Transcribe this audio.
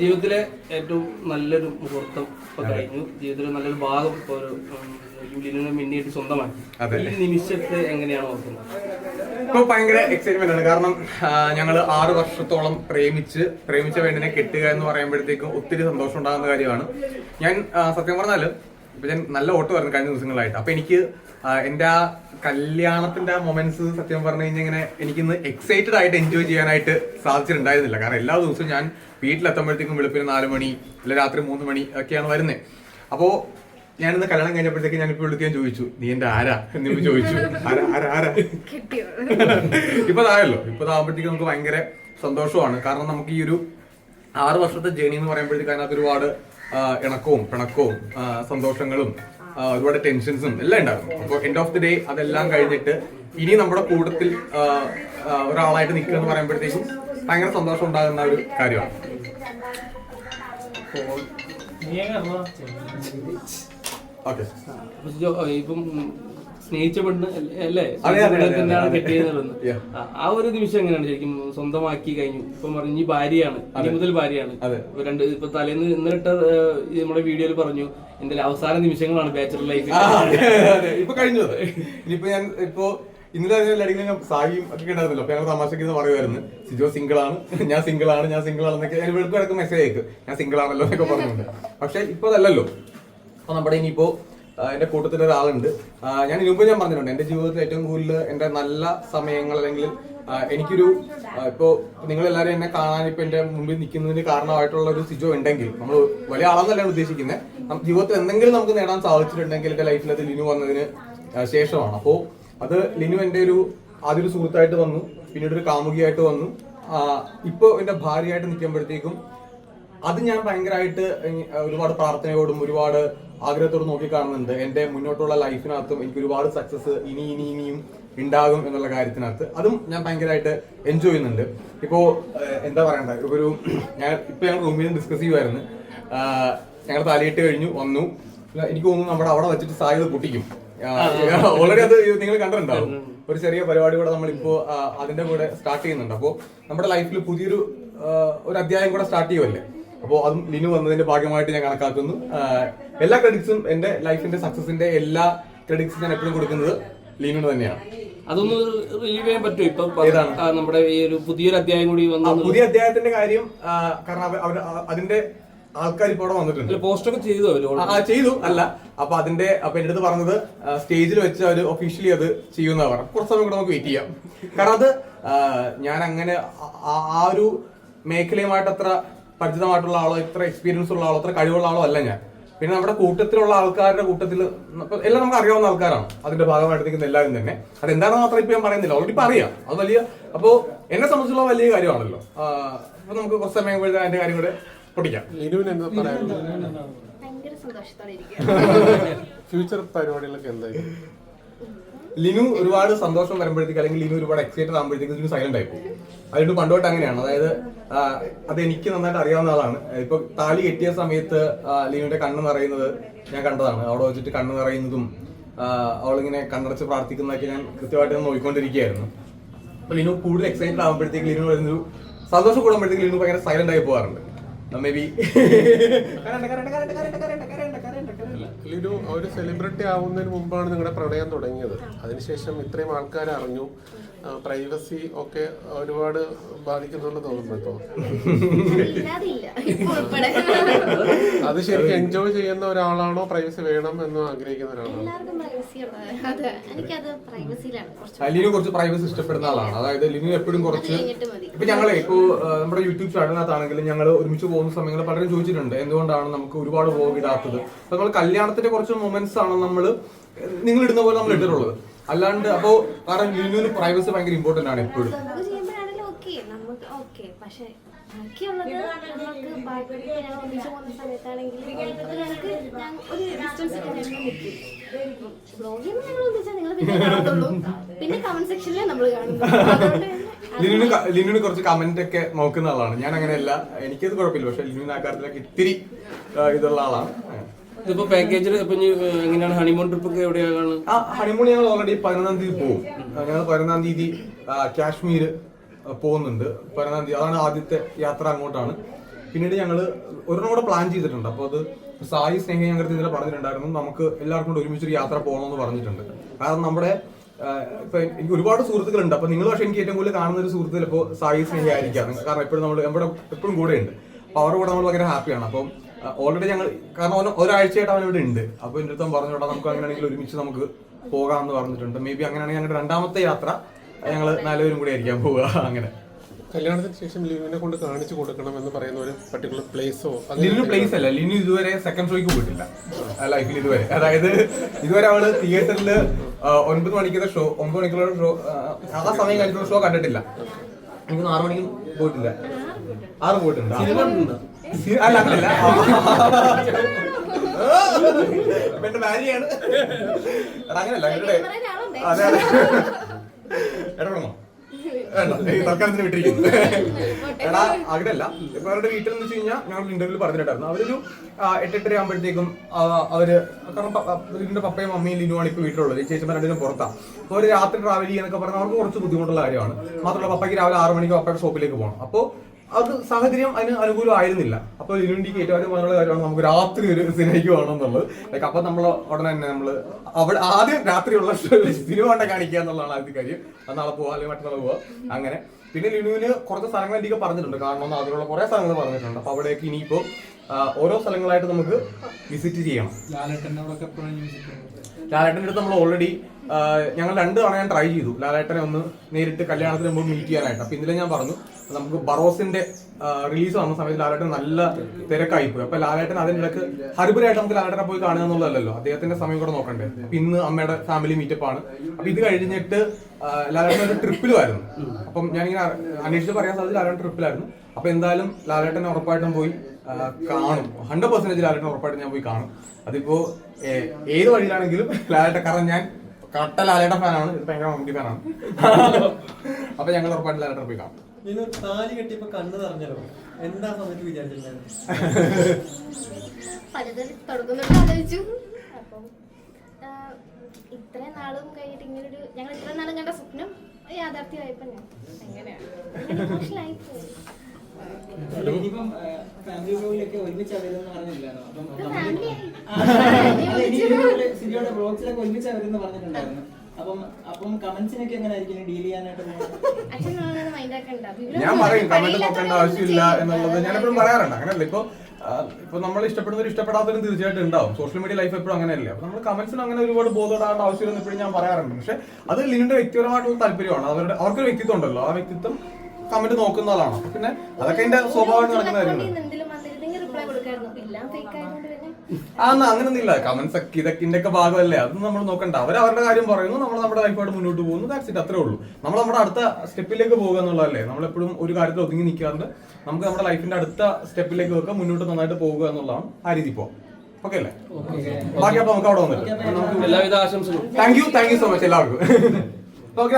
ജീവിതത്തിലെ ഏറ്റവും നല്ലൊരു മുഹൂർത്തം ഇപ്പൊ കഴിഞ്ഞു. ജീവിതത്തിലെ നല്ലൊരു ഭാഗം ഇപ്പൊ ഒരു ഉം, മിന്നിയിട്ട് സ്വന്തമാക്കി ഈ നിമിഷത്തെ എങ്ങനെയാണ് ഓർക്കുന്നത്? ഇപ്പൊ ഭയങ്കര എക്സൈറ്റ്മെന്റ് ആണ്. കാരണം ഞങ്ങൾ ആറ് വർഷത്തോളം പ്രേമിച്ച് പ്രേമിച്ച വേണ്ടിനെ കെട്ടുക എന്ന് പറയുമ്പോഴത്തേക്കും ഒത്തിരി സന്തോഷം ഉണ്ടാകുന്ന കാര്യമാണ്. ഞാൻ സത്യം പറഞ്ഞാൽ ഇപ്പൊ ഞാൻ നല്ല ഓട്ട് വരുന്നു കഴിഞ്ഞ ദിവസങ്ങളായിട്ട്. അപ്പൊ എനിക്ക് എന്റെ ആ കല്യാണത്തിന്റെ ആ മൊമെന്റ്സ് സത്യം പറഞ്ഞു കഴിഞ്ഞാൽ ഇങ്ങനെ എനിക്കിന്ന് എക്സൈറ്റഡ് ആയിട്ട് എൻജോയ് ചെയ്യാനായിട്ട് സാധിച്ചിട്ടുണ്ടായിരുന്നില്ല. കാരണം എല്ലാ ദിവസവും ഞാൻ വീട്ടിലെത്തുമ്പോഴത്തേക്കും വെളുപ്പിന് നാല് മണി അല്ലെ രാത്രി മൂന്ന് മണി ഒക്കെയാണ് വരുന്നത് അപ്പോ ഞാനിന്ന് കല്യാണം കഴിഞ്ഞപ്പോഴത്തേക്ക് ഞാൻ ഇപ്പോൾ വിളിക്കാൻ ചോദിച്ചു നീ എന്റെ ആരാ? എന്ന് ചോദിച്ചു. ആരാ ആരാ ഇപ്പൊ അതായല്ലോ ഇപ്പൊ അതാകുമ്പോഴത്തേക്ക് നമുക്ക് ഭയങ്കര സന്തോഷമാണ്. കാരണം നമുക്ക് ഈ ഒരു ആറ് വർഷത്തെ ജേണി എന്ന് പറയുമ്പോഴത്തേക്ക് അതിനകത്ത് ഒരുപാട് ഇണക്കവും പിണക്കവും സന്തോഷങ്ങളും ഒരുപാട് ടെൻഷൻസും എല്ലാം ഉണ്ടാകും അപ്പോൾ എൻഡ് ഓഫ് ദി ഡേ അതെല്ലാം കഴിഞ്ഞിട്ട് ഇനി നമ്മുടെ കൂട്ടത്തിൽ ഒരാളായിട്ട് നിൽക്കുക എന്ന് പറയുമ്പോഴത്തേക്കും ഭയങ്കര സന്തോഷം ഉണ്ടാകുന്ന ഒരു കാര്യമാണ്. ഇപ്പം സ്നേഹിച്ച പെണ്ണ് അല്ലേ- തന്നെയാണ്. Yeah. ആ, ഒരു നിമിഷം എങ്ങനെയാണ് ശരിക്കും സ്വന്തമാക്കി കഴിഞ്ഞു? ഇപ്പം പറഞ്ഞു ഇനി ഭാര്യയാണ്. ഇനി മുതൽ ഭാര്യയാണ്. രണ്ട് ഇപ്പൊ തലേന്ന് ഇന്നിട്ട നമ്മുടെ വീഡിയോയിൽ പറഞ്ഞു എന്തായാലും അവസാന നിമിഷങ്ങളാണ് ബാച്ചലർ ലൈഫ്. ഇപ്പൊ കഴിഞ്ഞു. അത് ഇനിയിപ്പോ ഞാൻ ഇപ്പോ ഇന്നലെ ഞാൻ സാഹിയും ഒക്കെ ഉണ്ടായിരുന്നല്ലോ. അപ്പൊ ഞങ്ങൾ തമാശക്ക് പറയുമായിരുന്നു. സിജോ സിംഗിൾ ആണ് ഞാൻ സിംഗിൾ ആണ് ഞാൻ സിംഗിൾ ആണെന്നൊക്കെ ഞാൻ കിടക്കും മെസ്സേജ് അയക്കും. ഞാൻ സിംഗിൾ ആണല്ലോ എന്നൊക്കെ പറഞ്ഞിട്ടുണ്ട്. പക്ഷെ ഇപ്പൊ അതല്ലല്ലോ. അപ്പൊ നമ്മുടെ ഇനിയിപ്പോ എന്റെ കൂട്ടത്തിൽ ഒരാളുണ്ട്. ഞാൻ മുമ്പ് ഞാൻ പറഞ്ഞിട്ടുണ്ട്. എന്റെ ജീവിതത്തിൽ ഏറ്റവും കൂടുതൽ എന്റെ നല്ല സമയങ്ങൾ അല്ലെങ്കിൽ എനിക്കൊരു ആ, ഇപ്പോ നിങ്ങൾ എല്ലാവരും എന്നെ കാണാൻ ഇപ്പൊ എന്റെ മുമ്പിൽ നിൽക്കുന്നതിന് കാരണമായിട്ടുള്ള ഒരു സിജോ ഉണ്ടെങ്കിൽ നമ്മൾ വലിയ ആളെന്നല്ലാണ് ഉദ്ദേശിക്കുന്നത് ജീവിതത്തിൽ എന്തെങ്കിലും നമുക്ക് നേടാൻ സാധിച്ചിട്ടുണ്ടെങ്കിൽ എന്റെ ലൈഫിൽ അത് ലിനു വന്നതിന് ശേഷമാണ്. അപ്പോ അത് ലിനു എന്റെ ഒരു ആദ്യ ഒരു സുഹൃത്തായിട്ട് വന്നു പിന്നീട് ഒരു കാമുകിയായിട്ട് വന്നു. ഇപ്പോൾ എന്റെ ഭാര്യയായിട്ട് നിൽക്കുമ്പോഴത്തേക്കും അത് ഞാൻ ഭയങ്കരമായിട്ട് ഒരുപാട് പ്രാർത്ഥനയോടും ഒരുപാട് ആഗ്രഹത്തോടും നോക്കി കാണുന്നുണ്ട്. എന്റെ മുന്നോട്ടുള്ള ലൈഫിനകത്തും എനിക്ക് ഒരുപാട് സക്സസ് ഇനി ഇനി ഇനിയും ഉണ്ടാകും എന്നുള്ള കാര്യത്തിനകത്ത് അതും ഞാൻ ഭയങ്കരമായിട്ട് എൻജോയ് ചെയ്യുന്നുണ്ട്. ഇപ്പോ എന്താ പറയണ്ട? ഒരു ഞാൻ ഇപ്പൊ ഞങ്ങൾ റൂമിൽ ഡിസ്കസ് ചെയ്യുമായിരുന്നു ഞങ്ങൾ തലയിട്ട് കഴിഞ്ഞു വന്നു. എനിക്ക് തോന്നുന്നു നമ്മുടെ അവിടെ വെച്ചിട്ട് സാധ്യത പൊട്ടിക്കും. ഓൾറെഡി അത് നിങ്ങൾ കണ്ടിട്ടുണ്ടാവും. ഒരു ചെറിയ പരിപാടി കൂടെ നമ്മളിപ്പോ അതിന്റെ കൂടെ സ്റ്റാർട്ട് ചെയ്യുന്നുണ്ട്. അപ്പോൾ നമ്മുടെ ലൈഫിൽ പുതിയൊരു ഒരു അധ്യായം കൂടെ സ്റ്റാർട്ട് ചെയ്യുമല്ലേ അപ്പോൾ അതും ലിനു വന്നതിന്റെ ഭാഗമായിട്ട് ഞാൻ കണക്കാക്കുന്നു. എല്ലാ ക്രെഡിറ്റ്സും എന്റെ ലൈഫിന്റെ സക്സസിന്റെ എല്ലാ ക്രെഡിറ്റ്സും ഞാൻ എപ്പോഴും കൊടുക്കുന്നത് ലിനുവിന് തന്നെയാണ്. അതൊന്ന് റിലീവ് ചെയ്യാൻ പറ്റും? ഇപ്പൊ നമ്മുടെ ഈ ഒരു പുതിയൊരു അധ്യായം കൂടി വന്നു പുതിയ അധ്യായത്തിന്റെ കാര്യം കാരണം അതിന്റെ ആൾക്കാർ ഇപ്പോൾ അവിടെ വന്നിട്ടുണ്ട്. പോസ്റ്റൊക്കെ ചെയ്തു അവർ? ആ, ചെയ്തു. അല്ല അപ്പൊ അതിന്റെ അപ്പൊ എന്റെ അടുത്ത് പറഞ്ഞത് സ്റ്റേജിൽ വെച്ച് അവർ ഒഫീഷ്യലി അത് ചെയ്യുന്ന പറഞ്ഞു കുറച്ച് സമയം കൂടെ നമുക്ക് വെയിറ്റ് ചെയ്യാം. കാരണം അത് ഞാൻ അങ്ങനെ ആ- ഒരു മേഖലയുമായിട്ട് അത്ര പരിചിതമായിട്ടുള്ള ആളോ ഇത്ര എക്സ്പീരിയൻസ് ഉള്ള ആളോ അത്ര കഴിവുള്ള ആളോ അല്ല ഞാൻ. പിന്നെ നമ്മുടെ കൂട്ടത്തിലുള്ള ആൾക്കാരുടെ കൂട്ടത്തിൽ എല്ലാം നമുക്ക് അറിയാവുന്ന ആൾക്കാരാണ്. അതിന്റെ ഭാഗമായിട്ട് നിൽക്കുന്ന എല്ലാവരും തന്നെ. അത് എന്താണെന്ന് മാത്രം ഇപ്പൊ ഞാൻ പറയുന്നില്ല. ഓൾറെഡി ഇപ്പൊ അറിയാം. അത് വലിയ അപ്പോ എന്നെ സംബന്ധിച്ചുള്ള വലിയ കാര്യമാണല്ലോ. ഇപ്പൊ അപ്പൊ നമുക്ക് കുറച്ച് സമയം കഴിഞ്ഞാൽ അതിന്റെ കാര്യം കൂടെ പൊട്ടിക്കാം ലിനുവിന് എന്താ പറയാനുള്ളത്? ഭയങ്കര സന്തോഷത്തോടെ ഇരിക്കുക ഫ്യൂച്ചർ പരിപാടികളൊക്കെ എന്തായിരിക്കും? ലിനു ഒരുപാട് സന്തോഷം വരുമ്പോഴത്തേക്ക് അല്ലെങ്കിൽ ലിനു ഒരുപാട് എക്സൈറ്റഡ് ആകുമ്പോഴത്തേക്ക് ലിനു സൈലന്റ് ആയി പോകും. അതുകൊണ്ട് പണ്ടോട്ട് അങ്ങനെയാണ്. അതായത് അത് എനിക്ക് നന്നായിട്ട് അറിയാവുന്ന ആളാണ്. ഇപ്പൊ താളി കെട്ടിയ സമയത്ത് ലിനുവിന്റെ കണ്ണ് നിറയുന്നത് ഞാൻ കണ്ടതാണ്. അവിടെ വെച്ചിട്ട് കണ്ണ് നിറയുന്നതും അവളിങ്ങനെ കണ്ണടച്ച് പ്രാർത്ഥിക്കുന്നതൊക്കെ ഞാൻ കൃത്യമായിട്ട് നോക്കിക്കൊണ്ടിരിക്കുകയായിരുന്നു അപ്പൊ ലിനു കൂടുതൽ എക്സൈറ്റഡ് ആകുമ്പോഴത്തേക്ക് ലിനു വരുന്നൊരു സന്തോഷം കൂടുമ്പോഴത്തേക്ക് ലിനു ഭയങ്കര സൈലന്റ് ആയി പോകാറുണ്ട്. ലിനു ഒരു സെലിബ്രിറ്റി ആവുന്നതിന് മുമ്പാണ് നിങ്ങളുടെ പ്രണയം തുടങ്ങിയത്. അതിനുശേഷം ഇത്രയും ആൾക്കാർ അറിഞ്ഞു പ്രൈവസി ഒക്കെ ഒരുപാട് ബാധിക്കുന്നുണ്ട് തോന്നുന്നു ഇപ്പൊ ഇല്ലാതില്ല അത് ശരിക്കും എൻജോയ് ചെയ്യുന്ന ഒരാളാണോ പ്രൈവസി വേണം എന്ന് ആഗ്രഹിക്കുന്ന ഒരാളാണോ? എല്ലാവർക്കും പ്രൈവസി അതെ. എനിക്കത് പ്രൈവസിയിലാണ് കുറച്ച്. ലിനു കുറച്ച് പ്രൈവസി ഇഷ്ടപ്പെടുന്ന ആളാണ്. അതായത് ലിനു എപ്പോഴും കുറച്ച് കഴിഞ്ഞിട്ട് മതി. ഇപ്പൊ ഞങ്ങളെ ഇപ്പോ നമ്മുടെ യൂട്യൂബ് ചാനലിനകത്താണെങ്കിലും ഞങ്ങൾ ഒരുമിച്ച് പോകുന്ന സമയങ്ങൾ പലരും ചോദിച്ചിട്ടുണ്ട് എന്തുകൊണ്ടാണ് നമുക്ക് ഒരുപാട് വ്ലോഗ് ഇടാത്തത്? അപ്പൊ നമ്മൾ കല്യാണത്തിന്റെ കുറച്ച് മൊമെന്റ്സ് ആണ് നമ്മൾ നിങ്ങൾ ഇടുന്ന പോലെ നമ്മൾ ഇട്ടിട്ടുള്ളത്. അല്ലാണ്ട് അപ്പോ കാരണം ലിനുവിന് പ്രൈവസി ഭയങ്കര ഇമ്പോർട്ടന്റ് ആണ് എപ്പോഴും. നമുക്ക് ചെയ്യുമ്പോഴാണെങ്കിലും ഓക്കെ നമുക്ക് ഓക്കെ പക്ഷെ ബാക്കിയുള്ളത് നമുക്ക് ഒന്നിച്ച് പോകുന്ന സമയത്താണെങ്കിൽ ഞങ്ങൾക്ക് ഒരു ഡിസ്റ്റൻസ് നിൽക്കും. ബ്ലോഗ് ചെയ്യുമ്പോൾ ഞങ്ങൾ ഒന്നിച്ചാൽ നിങ്ങൾ പിന്നെ കാണത്തുള്ളൂ. പിന്നെ കമന്റ് സെക്ഷനിലേ നമ്മൾ കാണുന്നു ലിനുവിന് കുറച്ച് കമന്റ് ഒക്കെ നോക്കുന്ന ആളാണ്. ഞാൻ അങ്ങനെയല്ല. എനിക്കത് കുഴപ്പമില്ല. പക്ഷെ ലിനുവിന് ആ കാര്യത്തിലൊക്കെ ഇത്തിരി ഇതുള്ള ആളാണ്. ഇതിപ്പോ പാക്കേജിൽ എങ്ങനെയാണ് ഹണിമൂൺ ട്രിപ്പ് ഒക്കെ എവിടെയാണ് ആ ഹണിമൂൺ ഞങ്ങൾ ഓൾറെഡി പതിനൊന്നാം തീയതി പോകും. ഞങ്ങൾ പതിനൊന്നാം തീയതി കാശ്മീർ പോകുന്നുണ്ട്. പതിനൊന്നാം തീയതി അതാണ് ആദ്യത്തെ യാത്ര അങ്ങോട്ടാണ്. പിന്നീട് ഞങ്ങൾ ഒരെണ്ണം കൂടെ പ്ലാൻ ചെയ്തിട്ടുണ്ട്. അപ്പോൾ അത് സായി സ്നേഹ ഞങ്ങൾ പറഞ്ഞിട്ടുണ്ടായിരുന്നു. നമുക്ക് എല്ലാവർക്കും കൂടെ ഒരുമിച്ചൊരു യാത്ര പോകണമെന്ന് പറഞ്ഞിട്ടുണ്ട്. കാരണം നമ്മുടെ ഇപ്പൊ എനിക്ക് ഒരുപാട് സുഹൃത്തുക്കളുണ്ട്. അപ്പൊ നിങ്ങൾ പക്ഷെ എനിക്ക് ഏറ്റവും കൂടുതൽ കാണുന്ന ഒരു സുഹൃത്ത് ചിലപ്പോൾ സായി സ്നേഹ ആയിരിക്കാം കാരണം എപ്പോഴും നമ്മൾ നമ്മുടെ എപ്പോഴും കൂടെയുണ്ട്. അപ്പൊ അവരുടെ കൂടെ നമ്മൾ ഭയങ്കര ഹാപ്പിയാണ് അപ്പം ഓൾറെഡി ഞങ്ങൾ കാരണം അവന് ഒരാഴ്ചയായിട്ട് അവൻ ഇവിടെ ഉണ്ട്. അപ്പൊ എന്റെ അടുത്തും പറഞ്ഞോട്ടെ നമുക്ക് അങ്ങനെയാണെങ്കിൽ ഒരുമിച്ച് നമുക്ക് പോകാമെന്ന് പറഞ്ഞിട്ടുണ്ട്. മേ ബി അങ്ങനെയാണെങ്കിൽ ഞങ്ങളുടെ രണ്ടാമത്തെ യാത്ര ഞങ്ങൾ നാലുപേരും കൂടി ആയിരിക്കാം പോവുക. അങ്ങനെ. കല്യാണത്തിന് ശേഷം ലിനുവിനെ കൊണ്ട് കാണിച്ചു കൊടുക്കണം എന്ന് പറയുന്ന ഒരു പർട്ടിക്കുലർ പ്ലേസോ ലിനു പ്ലേസ് അല്ല. ലിനു ഇതുവരെ സെക്കൻഡ് ഷോയ്ക്ക് പോയിട്ടില്ല. ലൈഫിൽ ഇതുവരെ. അതായത് ഇതുവരെ അവൾ തിയേറ്ററിൽ ഒൻപത് മണിക്കുള്ള ഷോ ഒമ്പത് മണിക്കുള്ള ഷോ ആ സമയം കഴിഞ്ഞിട്ടുള്ള ഷോ കണ്ടിട്ടില്ല. എനിക്ക് ആറു മണിക്ക് പോയിട്ടില്ല. ആറ് പോയിട്ടുണ്ട്. അല്ല അങ്ങനല്ല എന്റെ ഭാര്യയാണ് എടാ, അങ്ങനല്ല അങ്ങനെ? അതെ അതെ. ഈ തൽക്കാലത്തിന് വിട്ടിരിക്കുന്നു. എടാ അങ്ങനെയല്ല അവരുടെ വീട്ടിൽ എന്ന് വെച്ച് കഴിഞ്ഞാൽ ഞങ്ങൾ ഇന്റർവ്യൂവിൽ പറഞ്ഞിട്ടുണ്ടായിരുന്നു. അവരൊരു എട്ടെട്ടര ആകുമ്പോഴത്തേക്കും അവർ കാരണം ലിനുവിന്റെ പപ്പയും അമ്മയും ലിനുവാണ് ഇപ്പൊ വീട്ടിലുള്ളത്. ചേച്ചിമാർ രണ്ടിനും പുറത്താണ് അപ്പോൾ അവർ രാത്രി ട്രാവൽ ചെയ്യാനൊക്കെ പറഞ്ഞാൽ അവർക്ക് കുറച്ച് ബുദ്ധിമുട്ടുള്ള കാര്യമാണ്. മാത്രമല്ല പപ്പയ്ക്ക് രാവിലെ ആറ് മണിക്ക് പപ്പയുടെ ഷോപ്പിലേക്ക് പോകണം അപ്പോൾ അത് സാഹചര്യം അതിന് അനുകൂലമായിരുന്നില്ല അപ്പോൾ ഇതിനുവേണ്ടി ഏറ്റവും ആദ്യം പറഞ്ഞുള്ള കാര്യമാണ് നമുക്ക് രാത്രി ഒരു സിനിമയ്ക്ക് വേണം എന്നുള്ളത്. ലൈക്ക് അപ്പൊ നമ്മൾ ഉടനെ തന്നെ നമ്മൾ അവിടെ ആദ്യം രാത്രിയുള്ള സിനിമ കണ്ട കാണിക്കുക എന്നുള്ളതാണ് ആദ്യത്തെ കാര്യം. അത് നാളെ പോവാ അല്ലെങ്കിൽ മറ്റന്നാൾ പോവാ. അങ്ങനെ. പിന്നെ ലിനുവിന് കുറച്ച് സ്ഥലങ്ങൾ എനിക്ക് പറഞ്ഞിട്ടുണ്ട്. കാരണം അതിലുള്ള കുറെ സ്ഥലങ്ങൾ പറഞ്ഞിട്ടുണ്ട്. അപ്പൊ അവിടേക്ക് ഇനിയിപ്പോ ഓരോ സ്ഥലങ്ങളായിട്ട് നമുക്ക് വിസിറ്റ് ചെയ്യണം. ലാലേട്ടന്റെ അടുത്ത് നമ്മൾ ഓൾറെഡി ഞങ്ങൾ രണ്ട് തവണ ഞാൻ ട്രൈ ചെയ്തു. ലാലേട്ടനെ ഒന്ന് നേരിട്ട് കല്യാണത്തിന് മുമ്പ് മീറ്റ് ചെയ്യാനായിട്ട്. അപ്പൊ ഇന്നലെ ഞാൻ പറഞ്ഞു നമുക്ക് ബറോസിന്റെ റിലീസ് വന്ന സമയത്ത് ലാലേട്ടൻ നല്ല തിരക്കായി പോയി അപ്പൊ ലാലേട്ടൻ അതിന്റെ ഇടയ്ക്ക് ഹരിപുരായിട്ട് നമുക്ക് ലാലേട്ടനെ പോയി കാണുക എന്നുള്ളതല്ലോ അദ്ദേഹത്തിന്റെ സമയം കൂടെ നോക്കണ്ടേ. അപ്പൊ ഇന്ന് അമ്മയുടെ ഫാമിലി മീറ്റപ്പ് ആണ്. അപ്പൊ ഇത് കഴിഞ്ഞിട്ട് ലാലേട്ടൻ ട്രിപ്പിലുമായിരുന്നു. അപ്പം ഞാനിങ്ങനെ അന്വേഷിച്ച് പറയാൻ സാധിച്ചു ലാലേട്ടൻ ട്രിപ്പിലായിരുന്നു. അപ്പൊ എന്തായാലും ലാലേട്ടനെ ഉറപ്പായിട്ടും പോയി കാണും. ഹൺഡ്രഡ് പെർസെന്റേജ് ലാലേട്ടൻ ഉറപ്പായിട്ടും ഞാൻ പോയി കാണും. അതിപ്പോ ഏത് വഴിയിലാണെങ്കിലും ലാലേട്ടൻ കാരണം ഞാൻ കട്ട ലാലേട്ടൻ ഫാനാണ് ഇത് ഭയങ്കര മമ്മൂട്ടി ഫാനാണ് അപ്പൊ ഞങ്ങൾ ഉറപ്പായിട്ടും ലാലേട്ടൻ പോയി കാണും. ഇനി താലി കെട്ടിയപ്പോ കണ്ണ് നിറഞ്ഞല്ലോ. എന്താ സമയത്ത് വിചാരിച്ചിട്ടുണ്ടായിരുന്നു ഇത്രയും നാളും കഴിഞ്ഞിട്ട് ഇങ്ങനൊരു ഞങ്ങൾ ഇത്രയും നാളും കണ്ട സ്വപ്നം യാഥാർത്ഥ്യമായപ്പോ ഞാൻ. ബ്ലോഗ്സിലൊക്കെ ഒരുമിച്ച് അവരെന്ന് പറഞ്ഞിട്ടുണ്ടായിരുന്നു. അപ്പം അപ്പം കമന്റ്സിനൊക്കെ എങ്ങനെ ആയിരിക്കും ഡീൽ ചെയ്യാനായിട്ട് ഞാൻ പറയും കമന്റ് നോക്കേണ്ട ആവശ്യമില്ല എന്നുള്ളത് ഞാൻ എപ്പോഴും പറയാറുണ്ട്. അങ്ങനെയല്ല ഇപ്പൊ ഇപ്പൊ നമ്മൾ ഇഷ്ടപ്പെടുന്നവരും ഇഷ്ടപ്പെടാത്തവരും തീർച്ചയായിട്ടും ഉണ്ടാവും. സോഷ്യൽ മീഡിയ ലൈഫ് എപ്പോഴും അങ്ങനെയല്ലേ? അപ്പൊ നമ്മൾ കമന്റ്സിന് അങ്ങനെ ഒരുപാട് ബോധപ്പെടാണ്ട് ആവശ്യമില്ല എപ്പോഴും ഞാൻ പറയാറുണ്ട്. പക്ഷെ അത് ലിനിന്റെ വ്യക്തിപരമായിട്ടുള്ള താല്പര്യമാണ്. അവരുടെ അവർക്കൊരു വ്യക്തിത്വം ഉണ്ടല്ലോ. ആ വ്യക്തിത്വം കമന്റ് നോക്കുന്ന ആളാണ്. പിന്നെ അതൊക്കെ എന്റെ സ്വഭാവം നടക്കുന്ന കാര്യമാണ്. ആ എന്നാ അങ്ങനൊന്നും ഇല്ല കമന്റ്സ് ഒക്കെ ഇതൊക്കെ ഒക്കെ ഭാഗമല്ലേ? അത് നമ്മൾ നോക്കണ്ട. അവർ അവരുടെ കാര്യം പറയുന്നു. നമ്മൾ നമ്മുടെ ലൈഫായിട്ട് മുന്നോട്ട് പോകുന്നു. ദാറ്റ്സ് ഇറ്റ് അത്രേ ഉള്ളൂ. നമ്മൾ നമ്മുടെ അടുത്ത സ്റ്റെപ്പിലേക്ക് പോകുക എന്നുള്ളതല്ലേ? നമ്മളെപ്പോഴും ഒരു കാര്യത്തിൽ ഒതുങ്ങി നിൽക്കാറുണ്ട്. നമുക്ക് നമ്മുടെ ലൈഫിന്റെ അടുത്ത സ്റ്റെപ്പിലേക്ക് വെക്കുക മുന്നോട്ട് നന്നായിട്ട് പോകുക എന്നുള്ളതാണ് ആ രീതി ഓക്കെ അല്ലേ? ബാക്കി അപ്പൊ നമുക്ക് അവിടെ വന്നിട്ട്. നമുക്ക് എല്ലാവിധ ആശംസകളും. Thank you thank you so much എല്ലാവർക്കും. ഓക്കെ